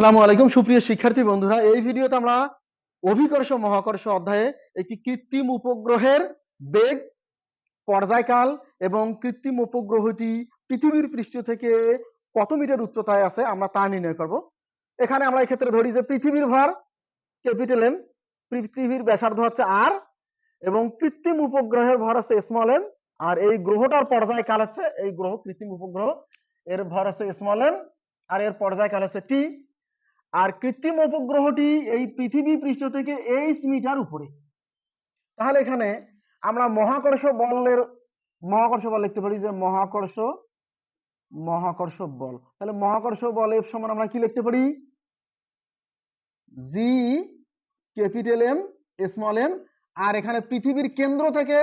সালামু আলাইকুম, সুপ্রিয় শিক্ষার্থী বন্ধুরা। এই ভিডিওতে আমরা অভিকর্ষ মহাকর্ষ অধ্যায়ে একটি কৃত্রিম উপগ্রহের বেগ, পর্যায়কাল এবং কৃত্রিম উপগ্রহটি পৃথিবীর পৃষ্ঠ থেকে কত মিটার উচ্চতায় আছে আমরা তা নির্ণয় করব। এখানে আমরা এক্ষেত্রে ধরি যে পৃথিবীর ভর ক্যাপিটাল এম পৃথিবীর ব্যাসার্ধ হচ্ছে আর এবং কৃত্রিম উপগ্রহের ভর হচ্ছে স্মল এম আর এই গ্রহটার পর্যায়কাল হচ্ছে, এই গ্রহ কৃত্রিম উপগ্রহ, এর ভর হচ্ছে স্মল এম আর এর পর্যায়কাল হচ্ছে টি আর কৃত্রিম উপগ্রহটি এই পৃথিবী পৃষ্ঠ থেকে এইচ মিটার উপরে। তাহলে এখানে আমরা মহাকর্ষ বলের, মহাকর্ষ বল লিখতে পারি যে মহাকর্ষ মহাকর্ষ বল। তাহলে মহাকর্ষ বল এফ সমান আমরা কি লিখতে পারি? G capital M small m R এখানে পৃথিবীর কেন্দ্র থেকে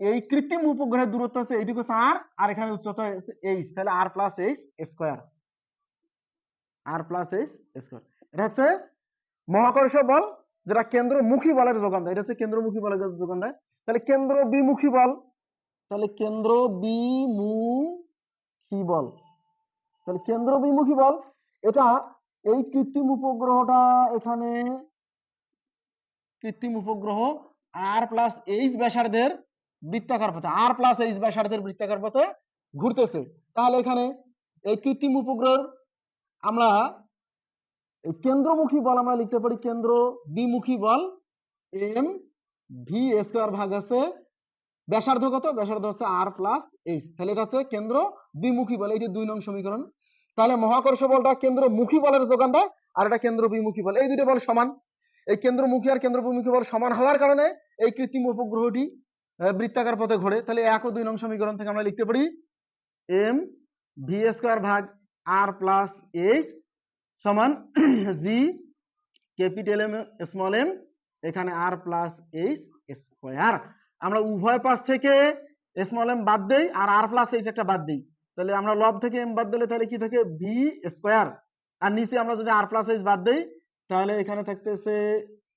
এই কৃত্রিম উপগ্রহের দূরত্ব হচ্ছে এইটুকু আর আর এখানে উচ্চতা এইচ তাহলে R plus H square R plus H square এটা হচ্ছে মহাকর্ষ বল, যেটা কেন্দ্রমুখী বলের যোগান দেয়। এটা হচ্ছে কেন্দ্রমুখী বলের যোগান দেয়। তাহলে কেন্দ্র বিমুখী বল, তাহলে কেন্দ্র বিমুখী বল। তাহলে কেন্দ্র বিমুখী বল, এটা এই কৃত্রিম উপগ্রহটা এখানে কৃত্রিম উপগ্রহ আর প্লাস এইচ ব্যাসার্ধের বৃত্তাকার পথে আর প্লাস এইচ ব্যাসার্ধের বৃত্তাকার পথে ঘুরতেছে। তাহলে এখানে এই কৃত্রিম উপগ্রহের আমরা কেন্দ্রমুখী বল আমরা লিখতে পারি কেন্দ্র বিমুখী বল এম ভি স্কোয়ার ভাগ আছে ব্যাসার্ধ কত ব্যাসার্ধ হচ্ছে আর প্লাস এইচ তাহলে এটা হচ্ছে কেন্দ্র বিমুখী বল এইটি দুই নং সমীকরণ। তাহলে মহাকর্ষ বলটা কেন্দ্রমুখী বলের যোগান দেয়, আর এটা কেন্দ্র বিমুখী বল। এই দুটো বল সমান। এই কেন্দ্রমুখী আর কেন্দ্র বিমুখী বল সমান হওয়ার কারণে এই কৃত্রিম উপগ্রহটি বৃত্তাকার পথে ঘোরে। তাহলে এক ও দুই নং সমীকরণ থেকে আমরা লিখতে পারি এম ভি স্কোয়ার ভাগ আর প্লাস এইচ সমান G capital M small m এখানে আর প্লাস এইচ স্কোয়ার আমরা উভয় পাশ থেকে স্মল এম বাদ দেই আর আর প্লাস এইচ একটা বাদ দিই। তাহলে আমরা লব থেকে এম বাদ দিলে তাহলে কি থাকে? ভি স্কোয়ার আর নিচে আমরা যদি আর প্লাস এইচ বাদ দেই, তাহলে এখানে থাকতেছে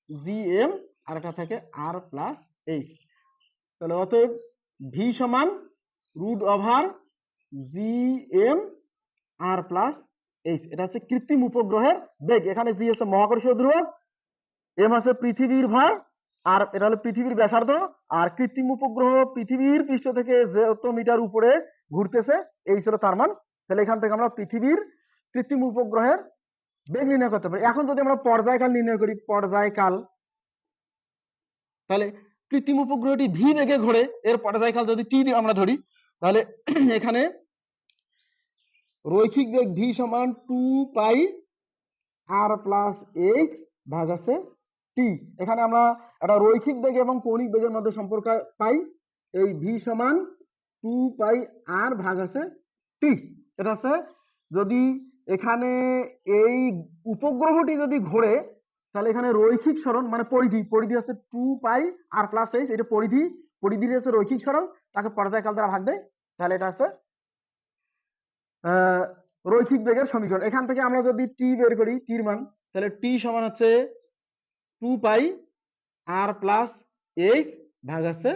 জি এম আর এটা থাকে আর প্লাস এইচ তাহলে অতএব ভি সমান root over G M R plus H এটা হচ্ছে কৃত্রিম উপগ্রহের বেগ। এখানে জি হচ্ছে মহাকর্ষীয় ধ্রুবক এম আছে পৃথিবীর ভর আর এটা হলো পৃথিবীর ব্যাসার্ধ, আর কৃত্রিম উপগ্রহ পৃথিবীর পৃষ্ঠ থেকে যত মিটার উপরে ঘুরতেছে, এই ছিল তার মান। তাহলে এখান থেকে আমরা পৃথিবীর কৃত্রিম উপগ্রহের বেগ নির্ণয় করতে পারি। এখন যদি আমরা পর্যায়কাল নির্ণয় করি, পর্যায়কাল, তাহলে কৃত্রিম উপগ্রহটি ভি বেগে ঘোরে, এর পর্যায়কাল যদি টি আমরা ধরি, তাহলে এখানে রৈখিক বেগ ভি সমান two pi R plus H ভাগ আছে টি এখানে আমরা একটা রৈখিক বেগ এবং কৌণিক বেগের মধ্যে সম্পর্ক পাই। এই ভি সমান টু পাই আর ভাগ আছে টি এটা আছে যদি এখানে এই উপগ্রহটি যদি ঘোরে, তাহলে এখানে রৈখিক সরণ মানে পরিধি পরিধি আছে two pi R plus H এটা পরিধি পরিধির আছে রৈখিক সরণ, তাকে পর্যায়কাল দ্বারা ভাগ দেয়। তাহলে এটা আছে রৈখিক বেগের সমীকরণ। এখান থেকে আমরা যদি টি বের করি টির মান, তাহলে টি সমান হচ্ছে two pi R plus H ভাগ আছে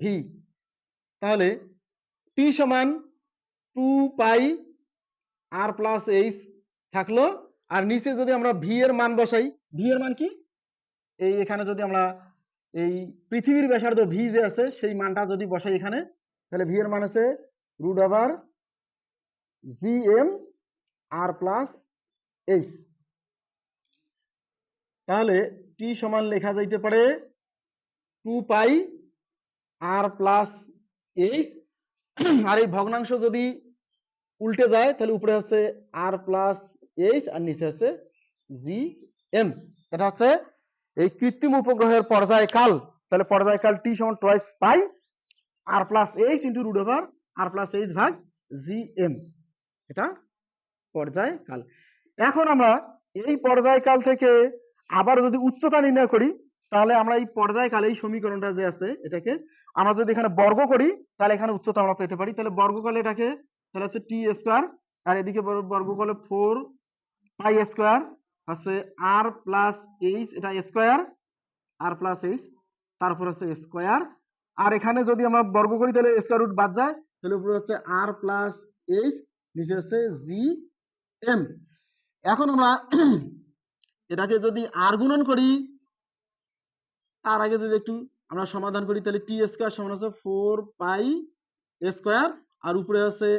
ভি তাহলে টি সমান two pi R plus H থাকল। আর নিচে যদি আমরা ভি এর মান বসাই ভি এর মান কি? এই এখানে যদি আমরা এই পৃথিবীর ব্যাসার্ধ ভি যে আছে, সেই মানটা যদি বসাই এখানে, তাহলে ভি এর মান আছে root over G M R plus H তাহলে টি সমান লেখা যাইতে পারে two pi R plus H আর এই ভগ্নাংশ যদি উল্টে যায়, তাহলে উপরে আছে আর প্লাস এইচ আর নিচে আছে জি এম এটা হচ্ছে এই কৃত্রিম উপগ্রহের পর্যায়কাল। তাহলে পর্যায়কাল টি সমান toys pi R plus H into root over R plus H ভাগ জি এম এটা পর্যায়কাল। এখন আমরা এই পর্যায়কাল থেকে আবার যদি উচ্চতা নির্ণয় করি, তাহলে আমরা এই পর্যায়কালে এই সমীকরণটা যে আছে, এটাকে আমরা যদি এখানে বর্গ করি, তাহলে এখানে উচ্চতা আমরা পেতে পারি। তাহলে বর্গকালে এটাকে, তাহলে হচ্ছে টি স্কোয়ার, আর এদিকে বর্গ- বর্গ করলে ফোর পাই স্কোয়ার হচ্ছে আর প্লাস এইচ, এটা স্কোয়ার, আর প্লাস এইচ, তারপর হচ্ছে স্কোয়ার। আর এখানে যদি আমরা বর্গ করি, তাহলে স্কোয়ার রুট বাদ যায়, তাহলে উপরে হচ্ছে আর প্লাস এইচ নিচে হচ্ছে জি এম এখন আমরা এটাকে যদি আর গুণন করি, তার আগে যদি একটু আমরা সমাধান করি, তাহলে টি স্কোয়ার সমান আছে ফোর পাই স্কোয়ার আর উপরে আছে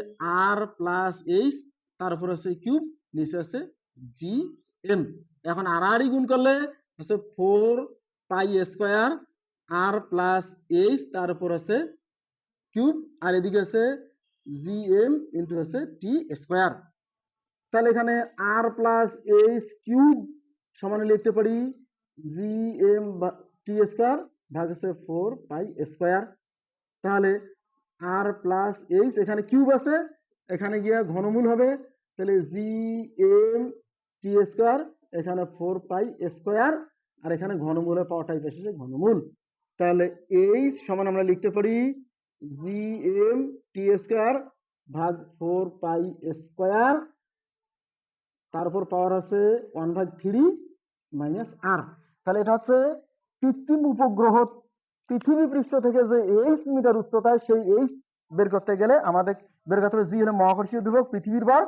আর প্লাস এইচ তার উপরে আছে কিউব নিচে আছে জি এম এখন আর আর গুণ করলে আছে four pi square R plus H তার উপর আছে কিউব আর এদিকে আছে জি এম ইন্টু আছে টি স্কোয়ার তাহলে এখানে আর প্লাস এইচ কিউব সমানে লিখতে পারি জি এম টি স্কোয়ার ভাগ আছে ফোর পাই স্কোয়ার তাহলে আর প্লাস এইচ এখানে কিউব আছে, এখানে গিয়ে ঘনমূল হবে। তাহলে জি এম টি স্কোয়ার এখানে ফোর পাই স্কোয়ার আর এখানে ঘনমূলে পাওয়ার টাইপ এসেছে ঘনমূল। তাহলে এইচ সমান আমরা লিখতে পারি জি এম টি স্কোয়ার ভাগ ফোর পাই স্কোয়ার তারপর পাওয়ার আছে ওয়ান ভাগ থ্রি মাইনাস আর তাহলে এটা হচ্ছে কৃত্রিম উপগ্রহ, পৃথিবী পৃষ্ঠ থেকে যে এইচ মিটার উচ্চতায় সেই এইচ বের করতে গেলে আমাদের বের করতে হবে জি মহাকর্ষীয় ধ্রুবক, পৃথিবীর বার,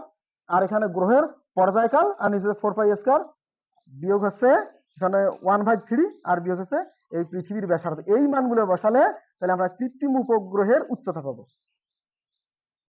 আর এখানে গ্রহের পর্যায়কাল, আর নিচে ফোর পাই স্কয়ার বিয়োগ হচ্ছে এখানে ওয়ান ভাগ থ্রি আর বিয়োগ হচ্ছে এই পৃথিবীর ব্যাসার্ধ। এই মানগুলো বসালে তাহলে আমরা কৃত্রিম উপগ্রহের উচ্চতা পাবো।